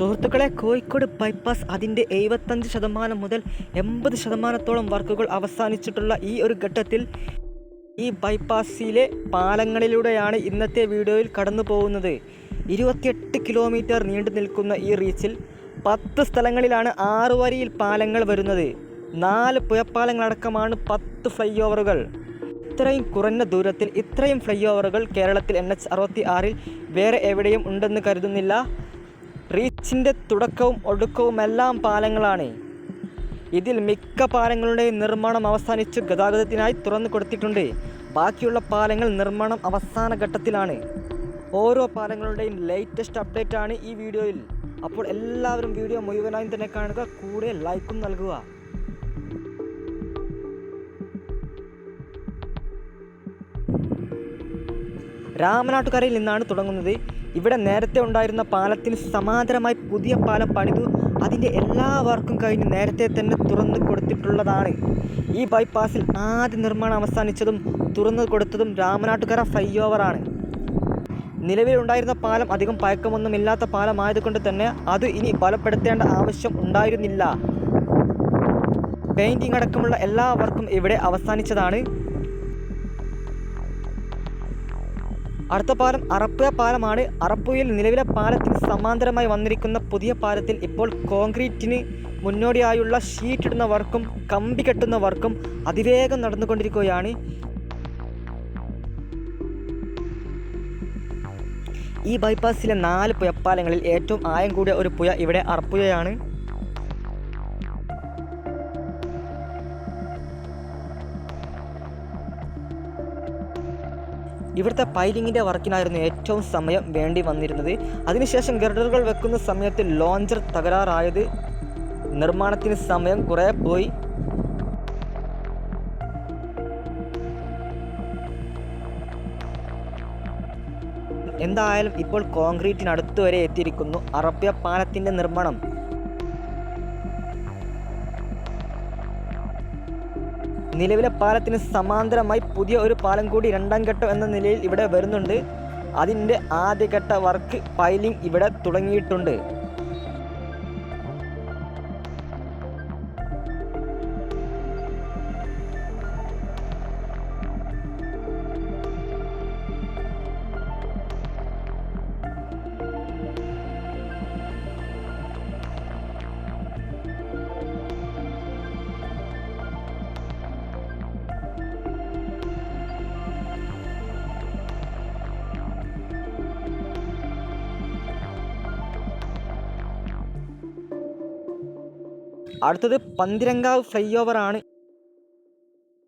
സുഹൃത്തുക്കളെ കോഴിക്കോട് ബൈപ്പാസ് അതിന്റെ എഴുപത്തഞ്ച് ശതമാനം മുതൽ എൺപത് ശതമാനത്തോളം വർക്കുകൾ അവസാനിച്ചിട്ടുള്ള ഈ ഒരു ഘട്ടത്തിൽ ഈ ബൈപ്പാസിലെ പാലങ്ങളിലൂടെയാണ് ഇന്നത്തെ വീഡിയോയിൽ കടന്നു പോകുന്നത്. ഇരുപത്തിയെട്ട് കിലോമീറ്റർ നീണ്ടു നിൽക്കുന്ന ഈ റീച്ചിൽ പത്ത് സ്ഥലങ്ങളിലാണ് ആറു വരിയിൽ പാലങ്ങൾ വരുന്നത്. നാല് പുഴപ്പാലങ്ങളടക്കമാണ് പത്ത് ഫ്ലൈ ഓവറുകൾ ഇത്രയും കുറഞ്ഞ ദൂരത്തിൽ ഇത്രയും ഫ്ലൈ ഓവറുകൾ കേരളത്തിൽ എൻ എച്ച് അറുപത്തി ആറിൽ വേറെ എവിടെയും ഉണ്ടെന്ന് കരുതുന്നില്ല. റീച്ചിന്റെ തുടക്കവും ഒടുക്കവും എല്ലാം പാലങ്ങളാണ്. ഇതിൽ മിക്ക പാലങ്ങളുടെയും നിർമ്മാണം അവസാനിച്ച് ഗതാഗതത്തിനായി തുറന്നു കൊടുത്തിട്ടുണ്ട്. ബാക്കിയുള്ള പാലങ്ങൾ നിർമ്മാണം അവസാന ഘട്ടത്തിലാണ്. ഓരോ പാലങ്ങളുടെയും ലേറ്റസ്റ്റ് അപ്ഡേറ്റ് ആണ് ഈ വീഡിയോയിൽ. അപ്പോൾ എല്ലാവരും വീഡിയോ മുഴുവനായും തന്നെ കാണുക കൂടെ ലൈക്കും നൽകുക. രാമനാട്ടുകരയിൽ നിന്നാണ് തുടങ്ങുന്നത്. ഇവിടെ നേരത്തെ ഉണ്ടായിരുന്ന പാലത്തിന് സമാന്തരമായി പുതിയ പാലം പണിതു. അതിന്റെ എല്ലാ വർക്കും കഴിഞ്ഞ് നേരത്തെ തന്നെ തുറന്നു കൊടുത്തിട്ടുള്ളതാണ്. ഈ ബൈപ്പാസിൽ ആദ്യ നിർമ്മാണം അവസാനിച്ചതും തുറന്നു കൊടുത്തതും രാമനാട്ടുകര ഫ്ലൈ ഓവറാണ് നിലവിലുണ്ടായിരുന്ന പാലം അധികം പഴക്കമൊന്നുമില്ലാത്ത പാലമായതുകൊണ്ട് തന്നെ അത് ഇനി ബലപ്പെടുത്തേണ്ട ആവശ്യം ഉണ്ടായിരുന്നില്ല. പെയിന്റിംഗ് അടക്കമുള്ള എല്ലാ വർക്കും ഇവിടെ അവസാനിച്ചതാണ്. അടുത്ത പാലം അറപ്പുഴ പാലമാണ്. അറപ്പുഴയിൽ നിലവിലെ പാലത്തിന് സമാന്തരമായി വന്നിരിക്കുന്ന പുതിയ പാലത്തിൽ ഇപ്പോൾ കോൺക്രീറ്റിന് മുന്നോടിയായുള്ള ഷീറ്റ് ഇടുന്ന വർക്കും കമ്പി കെട്ടുന്ന വർക്കും അതിവേഗം നടന്നുകൊണ്ടിരിക്കുകയാണ്. ഈ ബൈപ്പാസിലെ നാല് പുഴപ്പാലങ്ങളിൽ ഏറ്റവും ആയം കൂടിയ ഒരു പുയ ഇവിടെ അറപ്പുഴയാണ്. ഇവിടുത്തെ പൈലിങ്ങിന്റെ വർക്കിനായിരുന്നു ഏറ്റവും സമയം വേണ്ടി വന്നിരുന്നത്. അതിനുശേഷം ഗർഡറുകൾ വെക്കുന്ന സമയത്ത് ലോഞ്ചർ തകരാറായത് നിർമ്മാണത്തിന് സമയം കുറേ പോയി. എന്തായാലും ഇപ്പോൾ കോൺക്രീറ്റിനടുത്ത് വരെ എത്തിയിരിക്കുന്നു. അറബ്യ പാലത്തിന്റെ നിർമ്മാണം. നിലവിലെ പാലത്തിന് സമാന്തരമായി പുതിയ ഒരു പാലം കൂടി രണ്ടാം ഘട്ടം എന്ന നിലയിൽ ഇവിടെ വരുന്നുണ്ട്. അതിന്റെ ആദ്യഘട്ട വർക്ക് പൈലിംഗ് ഇവിടെ തുടങ്ങിയിട്ടുണ്ട്. അടുത്തത് പന്തിരങ്കാവ് ഫ്ലൈ ഓവറാണ്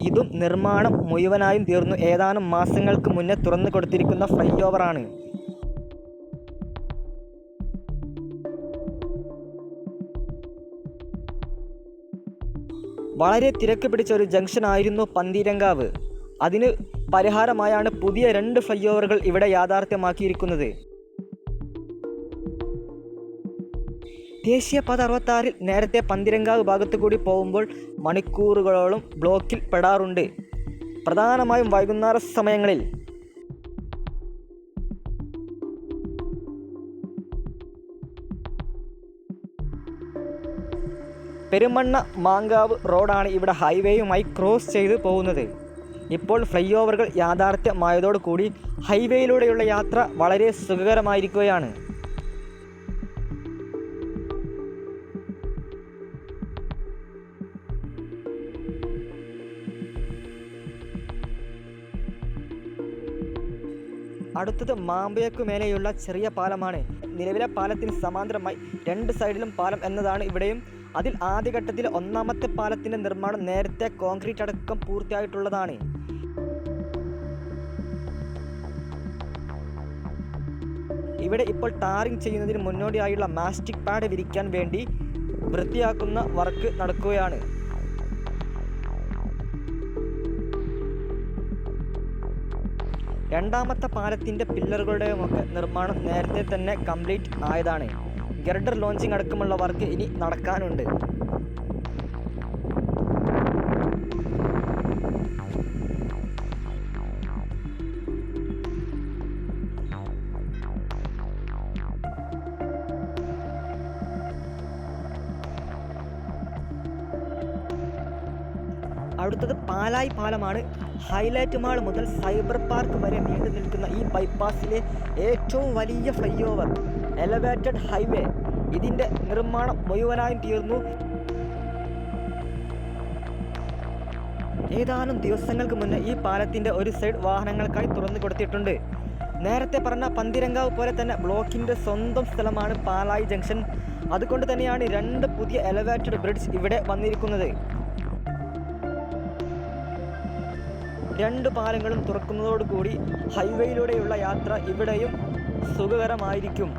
ഇതും നിർമ്മാണം മുഴുവനായും തീർന്നു. ഏതാനും മാസങ്ങൾക്ക് മുന്നേ തുറന്നു കൊടുത്തിരിക്കുന്ന ഫ്ലൈ ഓവറാണ് വളരെ തിരക്ക് പിടിച്ച ഒരു ജംഗ്ഷൻ ആയിരുന്നു പന്തിരങ്കാവ്. അതിന് പരിഹാരമായാണ് പുതിയ രണ്ട് ഫ്ലൈ ഓവറുകൾ ഇവിടെ യാഥാർത്ഥ്യമാക്കിയിരിക്കുന്നത്. ദേശീയപാത അറുപത്താറിൽ നേരത്തെ പന്തിരങ്കാവ് ഭാഗത്തു കൂടി പോകുമ്പോൾ മണിക്കൂറുകളോളം ബ്ലോക്കിൽ പെടാറുണ്ട്. പ്രധാനമായും വൈകുന്നേര സമയങ്ങളിൽ. പെരുമണ്ണ മാങ്കാവ് റോഡാണ് ഇവിടെ ഹൈവേയുമായി ക്രോസ് ചെയ്ത് പോകുന്നത്. ഇപ്പോൾ ഫ്ലൈ ഓവറുകൾ യാഥാർത്ഥ്യമായതോടുകൂടി ഹൈവേയിലൂടെയുള്ള യാത്ര വളരെ സുഖകരമായിരിക്കുകയാണ്. അടുത്തത് മാമ്പയക്കു മേലെയുള്ള ചെറിയ പാലമാണ്. നിലവിലെ പാലത്തിന് സമാന്തരമായി രണ്ട് സൈഡിലും പാലം എന്നതാണ് ഇവിടെയും. അതിൽ ആദ്യഘട്ടത്തിൽ ഒന്നാമത്തെ പാലത്തിന്റെ നിർമ്മാണം നേരത്തെ കോൺക്രീറ്റ് അടക്കം പൂർത്തിയായിട്ടുള്ളതാണ്. ഇവിടെ ഇപ്പോൾ ടാറിംഗ് ചെയ്യുന്നതിന് മുന്നോടിയായുള്ള മാസ്റ്റിക് പാഡ് വിരിക്കാൻ വേണ്ടി വൃത്തിയാക്കുന്ന വർക്ക് നടക്കുകയാണ്. രണ്ടാമത്തെ പാലത്തിന്റെ പില്ലറുകളുടെയുമൊക്കെ നിർമ്മാണം നേരത്തെ തന്നെ കംപ്ലീറ്റ് ആയതാണ്. ഗർഡർ ലോഞ്ചിങ് അടക്കമുള്ള വർക്ക് ഇനി നടക്കാനുണ്ട്. അടുത്തത് പാലായി പാലമാണ് ഹൈലൈറ്റ് മാൾ മുതൽ സൈബർ പാർക്ക് വരെ നീണ്ടു നിൽക്കുന്ന ഈ ബൈപ്പാസിലെ ഏറ്റവും വലിയ ഫ്ലൈ ഓവർ എലവേറ്റഡ് ഹൈവേ ഇതിന്റെ നിർമ്മാണം മുഴുവനായും തീർന്നു. ഏതാനും ദിവസങ്ങൾക്ക് മുന്നേ ഈ പാലത്തിന്റെ ഒരു സൈഡ് വാഹനങ്ങൾക്കായി തുറന്നു കൊടുത്തിട്ടുണ്ട്. നേരത്തെ പറഞ്ഞ പന്തിരങ്കാവ് പോലെ തന്നെ ബ്ലോക്കിന്റെ സ്വന്തം സ്ഥലമാണ് പാലായി ജംഗ്ഷൻ. അതുകൊണ്ട് തന്നെയാണ് രണ്ട് പുതിയ എലവേറ്റഡ് ബ്രിഡ്ജ് ഇവിടെ വന്നിരിക്കുന്നത്. രണ്ട് പാലങ്ങളും തുറക്കുന്നതോടുകൂടി ഹൈവേയിലൂടെയുള്ള യാത്ര ഇവിടെയും സുഖകരമായിരിക്കും.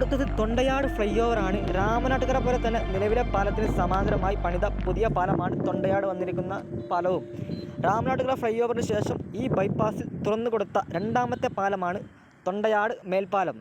അടുത്തത് തൊണ്ടയാട് ഫ്ലൈ ഓവറാണ് രാമനാട്ടുകര പോലെ തന്നെ നിലവിലെ പാലത്തിന് സമാന്തരമായി പണിത പുതിയ പാലമാണ് തൊണ്ടയാട് വന്നിരിക്കുന്ന പാലവും. രാമനാട്ടുകര ഫ്ലൈ ഓവറിന് ശേഷം ഈ ബൈപ്പാസിൽ തുറന്നു കൊടുത്ത രണ്ടാമത്തെ പാലമാണ് തൊണ്ടയാട് മേൽപ്പാലം.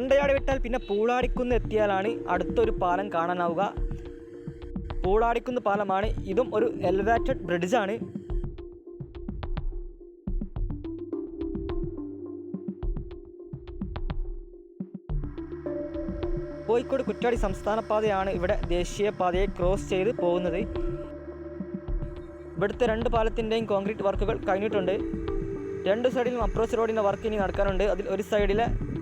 തൊണ്ടയാട് വിട്ടാൽ പിന്നെ പൂളാടിക്കുന്ന് എത്തിയാലാണ് അടുത്തൊരു പാലം കാണാനാവുക. പൂളാടിക്കുന്ന് പാലമാണ്. ഇതും ഒരു എലിവേറ്റഡ് ബ്രിഡ്ജാണ് കോഴിക്കോട് കുറ്റാടി സംസ്ഥാന പാതയാണ് ഇവിടെ ദേശീയപാതയെ ക്രോസ് ചെയ്ത് പോകുന്നത്. ഇവിടുത്തെ രണ്ട് പാലത്തിന്റെയും കോൺക്രീറ്റ് വർക്കുകൾ കഴിഞ്ഞിട്ടുണ്ട്. രണ്ട് സൈഡിലും അപ്രോച്ച് റോഡിന്റെ വർക്ക് ഇനി നടക്കാനുണ്ട്. അതിൽ ഒരു സൈഡിലെ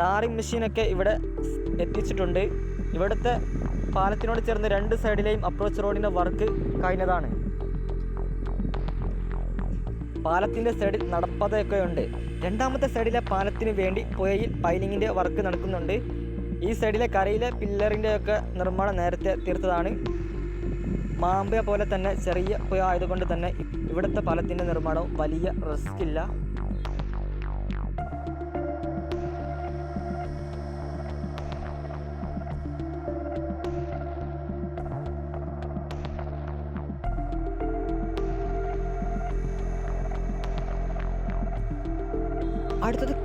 ടാറിംഗ് മെഷീനൊക്കെ ഇവിടെ എത്തിച്ചിട്ടുണ്ട്. ഇവിടുത്തെ പാലത്തിനോട് ചേർന്ന് രണ്ട് സൈഡിലെയും അപ്രോച്ച് റോഡിന്റെ വർക്ക് കഴിഞ്ഞതാണ്. പാലത്തിന്റെ സൈഡിൽ നടപ്പതയൊക്കെ ഉണ്ട്. രണ്ടാമത്തെ സൈഡിലെ പാലത്തിന് വേണ്ടി പുഴയിൽ പൈലിങ്ങിന്റെ വർക്ക് നടക്കുന്നുണ്ട്. ഈ സൈഡിലെ കരയിലെ പില്ലറിന്റെ ഒക്കെ നിർമ്മാണം നേരത്തെ തീർത്തതാണ്. മാമ്പയ പോലെ തന്നെ ചെറിയ പുഴ ആയതുകൊണ്ട് തന്നെ ഇവിടുത്തെ പാലത്തിന്റെ നിർമ്മാണവും വലിയ റിസ്ക് ഇല്ല.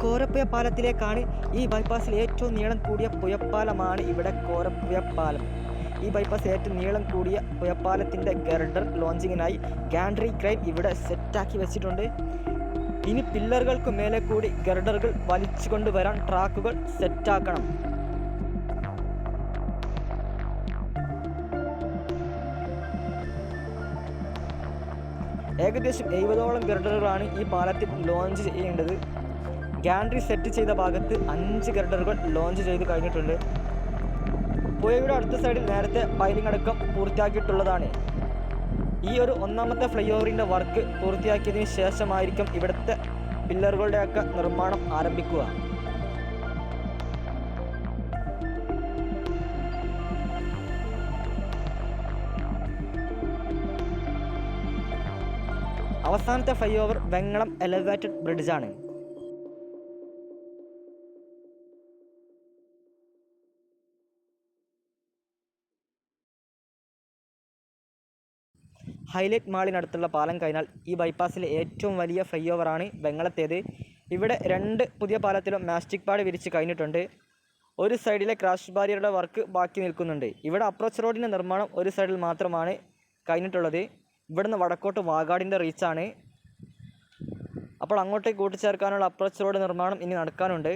കോരപ്പുയ പാലത്തിലേക്കാണ് ഈ ബൈപ്പാസിൽ ഏറ്റവും നീളം കൂടിയ പുയപ്പാലമാണ് ഇവിടെ കോരപ്പുയ പാലം. ഈ ബൈപ്പാസ് ഏറ്റവും നീളം കൂടിയ പുയപ്പാലത്തിന്റെ ഗർഡർ ലോഞ്ചിങ്ങിനായി ഗാൻഡ്രി ക്രൈൻ ഇവിടെ സെറ്റാക്കി വെച്ചിട്ടുണ്ട്. ഇനി പില്ലറുകൾക്ക് മേലെ കൂടി ഗർഡറുകൾ വലിച്ചു കൊണ്ടുവരാൻ ട്രാക്കുകൾ സെറ്റാക്കണം. ഏകദേശം എഴുപതോളം ഗർഡറുകളാണ് ഈ പാലത്തിൽ ലോഞ്ച് ചെയ്യേണ്ടത്. ഗാൻഡ്രി സെറ്റ് ചെയ്ത ഭാഗത്ത് അഞ്ച് ഗർഡറുകൾ ലോഞ്ച് ചെയ്ത് കഴിഞ്ഞിട്ടുണ്ട്. പുഴയുടെ അടുത്ത സൈഡിൽ നേരത്തെ പൈലിംഗ് അടക്കം പൂർത്തിയാക്കിയിട്ടുള്ളതാണ്. ഈ ഒരു ഒന്നാമത്തെ ഫ്ലൈ ഓവറിന്റെ വർക്ക് പൂർത്തിയാക്കിയതിന് ശേഷമായിരിക്കും ഇവിടുത്തെ പില്ലറുകളുടെയൊക്കെ നിർമ്മാണം ആരംഭിക്കുക. അവസാനത്തെ ഫ്ലൈ ഓവർ വെങ്ങളം എലവേറ്റഡ് ബ്രിഡ്ജാണ്. ഹൈലൈറ്റ് മാളിനടുത്തുള്ള പാലം കഴിഞ്ഞാൽ ഈ ബൈപ്പാസിലെ ഏറ്റവും വലിയ ഫ്ലൈ ഓവറാണ് വെങ്ങളത്തേത് ഇവിടെ രണ്ട് പുതിയ പാലത്തിലും മാസ്റ്റിക് പാഡ് വിരിച്ച് കഴിഞ്ഞിട്ടുണ്ട്. ഒരു സൈഡിലെ ക്രാഷ് ബാരിയറുടെ വർക്ക് ബാക്കി നിൽക്കുന്നുണ്ട്. ഇവിടെ അപ്രോച്ച് റോഡിന്റെ നിർമ്മാണം ഒരു സൈഡിൽ മാത്രമാണ് കഴിഞ്ഞിട്ടുള്ളത്. ഇവിടുന്ന് വടക്കോട്ട് വാഗാടിന്റെ റീച്ചാണ്. അപ്പോൾ അങ്ങോട്ടേക്ക് കൂട്ടിച്ചേർക്കാനുള്ള അപ്രോച്ച് റോഡ് നിർമ്മാണം ഇനി നടക്കാനുണ്ട്.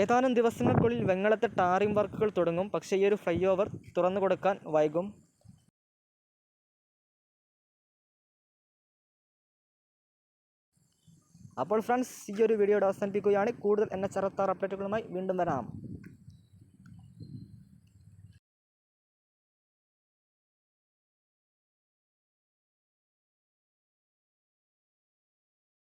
ഏതാനും ദിവസങ്ങൾക്കുള്ളിൽ വെങ്ങളത്തെ ടാറിംഗ് വർക്കുകൾ തുടങ്ങും. പക്ഷേ ഈ ഒരു ഫ്ലൈ ഓവർ തുറന്നു കൊടുക്കാൻ വൈകും. അപ്പോൾ ഫ്രണ്ട്സ് ഈ ഒരു വീഡിയോയുടെ അവസാനിപ്പിക്കുകയാണ്. കൂടുതൽ എൻ എച്ച് അറുപത്താറ് അപ്ഡേറ്റുകളുമായി വീണ്ടും വരാം.